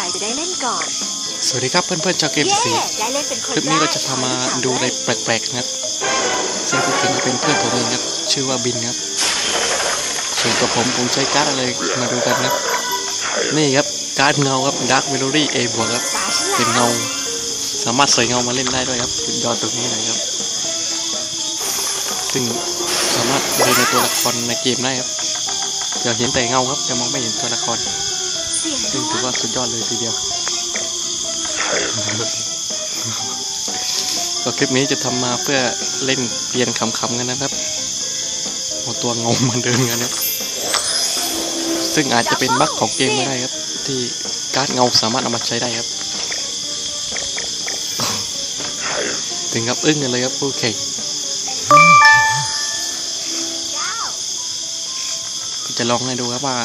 รจะได้เล่นก่อน สวัสดีครับเพื่อนๆชาวเกมเย้สีได้เล่นเป็นคนคลิปนี้แรเรากจะพามาขอให้ดูอะไรถามแปลกๆนะครับซึ่งที่จริงเป็นเพื่อนผมเองครับ ชื่อว่าบินครับ ส่วนตัวผมผมใช้การ์ดอะไรมาดูกันนะนี่ครับการ์ดเงาครับ Dark Memory A บวกครับตาฉันเป็นแล้วเงา สามารถใส่เงามาเล่นได้ด้วยครับสุดยอดตรงนี้เลยครับ ซึ่งสามารถดูในตัวละครในเกมได้ครับจะเห็นแต่เงาครับจะมองไม่เห็นตัวละครเสียง ซึ่งด้ถือวยว่าสุดยอดเลยทีเดียว ก็คลิปนี้จะทำมาเพื่อเล่นเปลี่ยนขำๆกันนะครับเอาตัวงงมาเดินกันนะซึ่งอาจจะเป็นบั๊กของเกมก็ได้ครับ ที่การ์ดเงาสามารถเอามาใช้ได้ครับ ถึงกับอึ้งกันเลยครับผู้แข่งจะลองให้ดูครับว่า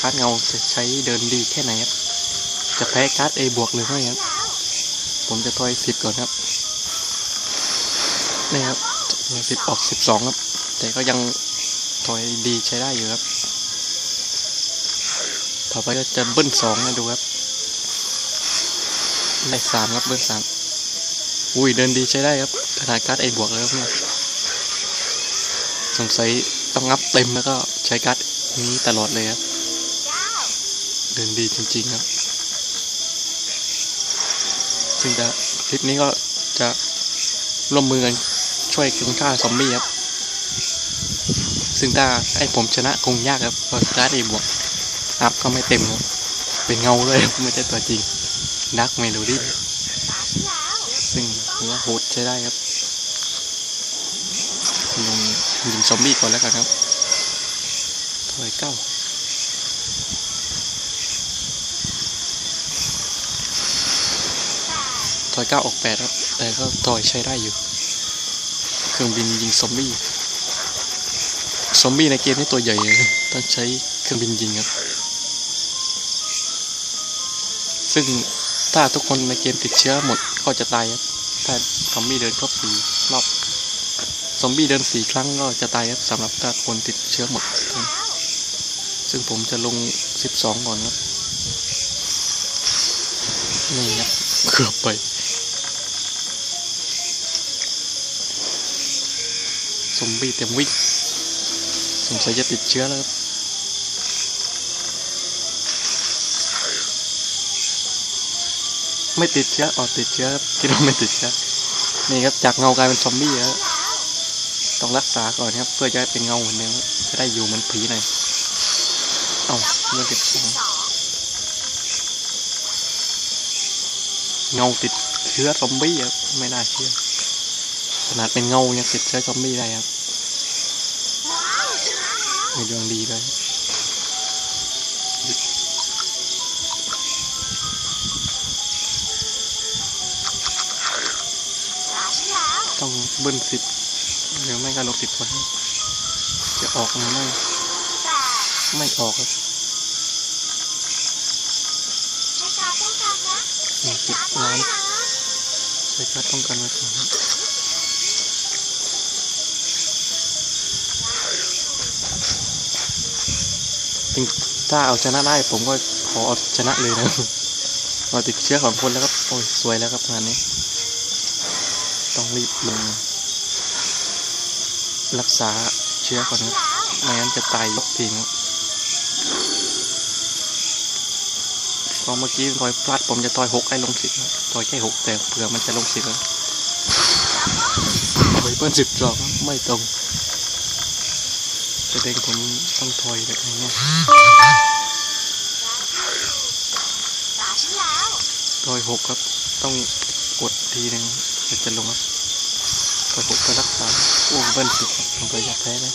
การ์ดเงาจะใช้เดินดีแค่ไหนครับ จะแพ้การ์ด A บวกหรือไม่ครับ ผมจะทอยสิบก่อนครับ นี่ครับสิบออกสิบสองครับ แต่ก็ยังถอยดีใช้ได้อยู่ครับ ต่อไปก็จะเบิ้ลสองนะดูครับ ได้สามครับเบิ้ลสามอุ้ยเดินดีใช้ได้ครับขนาดการ์ดเอบวกแล้วครับเนี่ยสงสัยต้องงับเต็มแล้วก็ใช้การ์ดนี้ตลอดเลยครับ เดินดีจริงๆครับ ซึ่งจะคลิปนี้ก็จะร่วมมือกันช่วยคุณฆ่าซอมบี้ครับ ซึ่งถ้าให้ผมชนะคงยากครับเพราะการ์ดเอบวกอัพก็ไม่เต็มครับเป็นเงาเลยไม่ใช่ตัวจริงดักเมโลดี้ซึ่งถือว่าโหดใช้ได้ครับลงยิงซอมบี้ก่อนแล้วกันครับถอยเก้า อยเก้าออกแปดครับ แต่ก็ถอยใช้ได้อยู่ เครื่องบินยิงซอมบี้ ซอมบี้ในเกมนี่ตัวใหญ่เลยต้องใช้เครื่องบินยิงครับ ซึ่งถ้าทุกคนในเกมติดเชื้อหมดก็จะตายครับ ถ้าซอมบี้เดินครบสี่รอบ ซอมบี้เดินสี่ครั้งก็จะตายครับสำหรับถ้าคนติดเชื้อหมด ซึ่งผมจะลงสิบสองก่อนครับนี่ครับเกือบไป ซอมบี้เต็มวิ่งสงสัยจะติดเชื้อแล้วครับไม่ติดเชื้ออ๋อติดเชื้อครับคิดว่าไม่ติดเชื้อนี่ครับจากเงากลายเป็นซอมบี้แล้วต้องรักษาก่อนครับ เพื่อจะให้เป็นเงาเหมือนเดิมจะได้อยู่เหมือนผีหน่อยเอาเมื่อติดเงาติดเชื้อซอมบี้ครับไม่น่าเชื่อ ขนาดเป็นเงายังติดเชื้อซอมบี้ได้ครับมีดวงดีเลยต้องเบิ้ลสิบหรือไม่ก็ลบสิบคนจะออกหรือไม่ ไม่ออกครับหนึ่งสิบล้านใช้การดป้องกันไว้ก่อน จริงถ้าเอาชนะได้ผมก็ขอเอาชนะเลยนะเราติดเชื้อของคนแล้วครับ โอ้ยสวยแล้วครับงานนี้ ต้องรีบลงรักษาเชื้อก่อนครับไม่งั้นจะตายยกทีมครับพอเมื่อกี้ทอยพลาดผมจะทอยหกให้ลงสิบครับทอยแค่หกแต่เผื่อมันจะลงสิบแล้วทอยเปิ้ลสิบสองไม่ตรง แสดงผมต้องทอยแบบนี้ร้อยหกครับ ต้องกดทีหนึ่งเดี๋ยวจะลงครับร้อยหกก็รักษาโอ้เบิ้ลสิบผมก็อยากแพ้นะ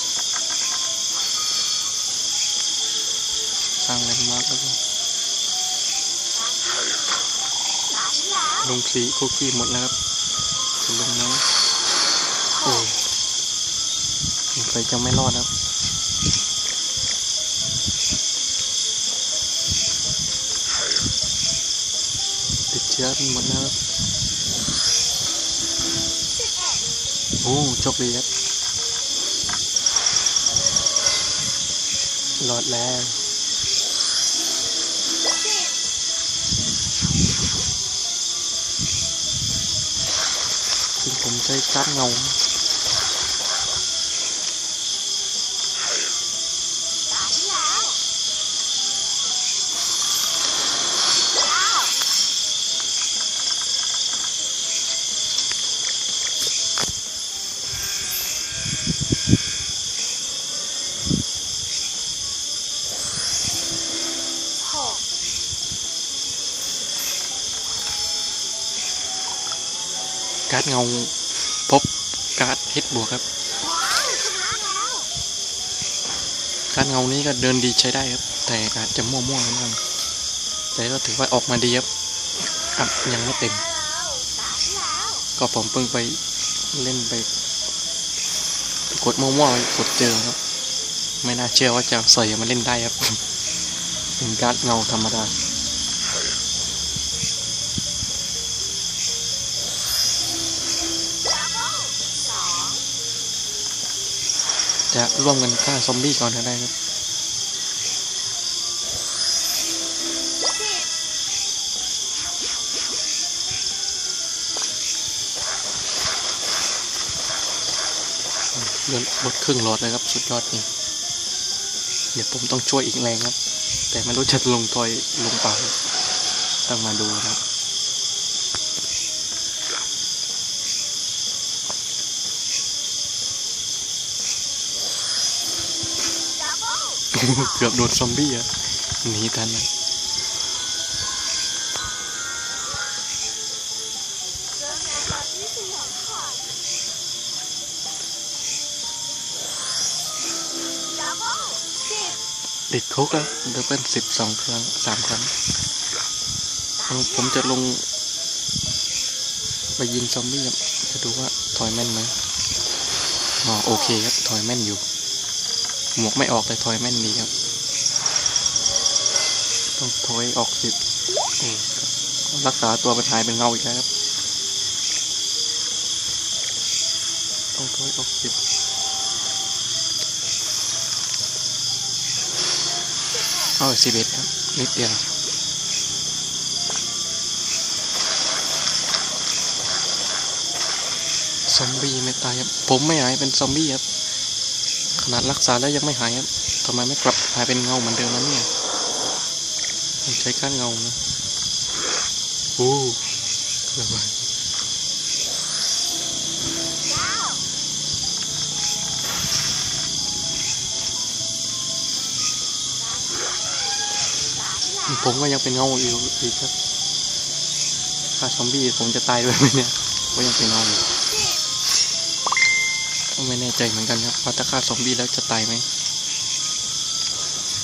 สร้างแลนด์มาร์กแล้วก็ลงสีคุกกี้หมดแล้วครับจะลงไหมโอ้ผมเคยจะไม่รอดครับ ชื้อหมดแล้วโอ้จบเลยครับหลอดแล้วผมใช้การเงา การ์ดเงาพบการ์ดฮิตบวกครับว้าวชนะแล้วการ์ดเงานี้ก็เดินดีใช้ได้ครับ แต่อาจจะมั่วๆบ้างแต่ก็ถือว่าออกมาดีครับอัพยังไม่เต็ม ก็ผมเพิ่งไปเล่นไปกดมั่วๆไปกดเจอครับ ไม่น่าเชื่อว่าจะใส่มาเล่นได้ครับเป็นการ์ดเงาธรรมดา จะร่วมกันฆ่าซอมบี้ก่อนก็ได้ครับเลือนลดครึ่งหลอดเลยครับ สุดยอดจริงเดี๋ยวผมต้องช่วยอีกแรงครับ แต่ไม่รู้จะลงทอยลงเปล่าต้องมาดูนะครับ ดับเบิ้ล เกือบโดนซอมบี้อะหนีทันนะเริ่มงานตอนที่สี่ของขวัญดับเบิ้ลสิบติดคุกแล้วเดี๋ยวเป็นสิบสองครั้งสามครั้ง ผมจะลง ไปยิงซอมบี้จะดูว่าถอยแม่นไหมอ๋อโอเคครับ ถอยแม่นอยู่ หมวกไม่ออกแต่ถอยแม่นดีครับ ต้องถอยออกสิบรักษาตัวเป็นหายเป็นเงาอีกแล้วครับ ต้องถอยออกสิบเอาสิบเอ็ดครับ นิดเดียวซอมบี้ไม่ตายครับ ผมไม่หายเป็นซอมบี้ครับ ขนาดรักษาแล้วยังไม่หายครับทำไมไม่กลับหายเป็นเงาเหมือนเดิมแล้วเนี่ยใช้ก้านเงานะโอ้เกือบไปเก้าผมก็ยังเป็นเงาอยู่อีกครับถ้าซอมบี้ผมจะตายด้วยไหมเนี่ยก็ยังเป็นเงาอยู่ ไม่แน่ใจเหมือนกันครับว่าถ้าฆ่าซอมบี้แล้วจะตายไหม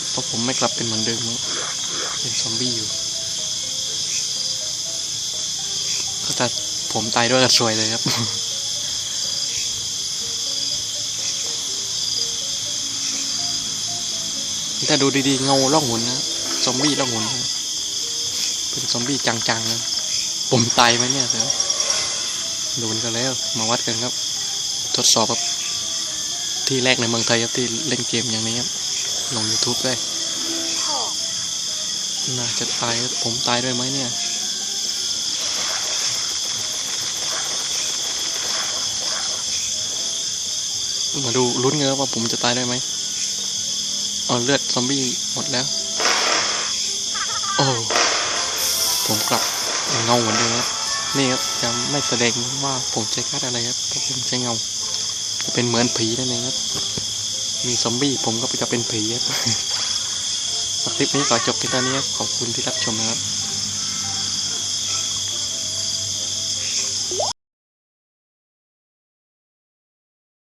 เพราะผมไม่กลับเป็นเหมือนเดิมเป็นซอมบี้อยู่ก็ถ้าผมตายด้วยก็สวยเลยครับถ้าดูดีๆเงาล่องหนนะซอมบี้ล่องหนนะเป็นซอมบี้จังๆนะผมตายไหมเนี่ยเสือโดนกันแล้วมาวัดกันครับ ทดสอบครับ ที่แรกในเมืองไทยครับที่เล่นเกมอย่างนี้ครับลง YouTube ได้ น่าจะตายผมตายด้วยไหมเนี่ยมาดูลุ้นเงนว่าผมจะตายได้ไหมเอาเลือดซอมบี้หมดแล้ว โอ้ ผมกลับเงาเหมือนเดิมครับ นี่ครับจะไม่แสดงว่าผมใช้คาดอะไรครับเพราะผมใช้เงา จะเป็นเหมือนผีนั่นเองครับ มีซอมบี้ผมก็จะเป็นผีครับคลิปนี้ขอจบที่ตอนนี้ครับขอบคุณที่รับชมนะครับ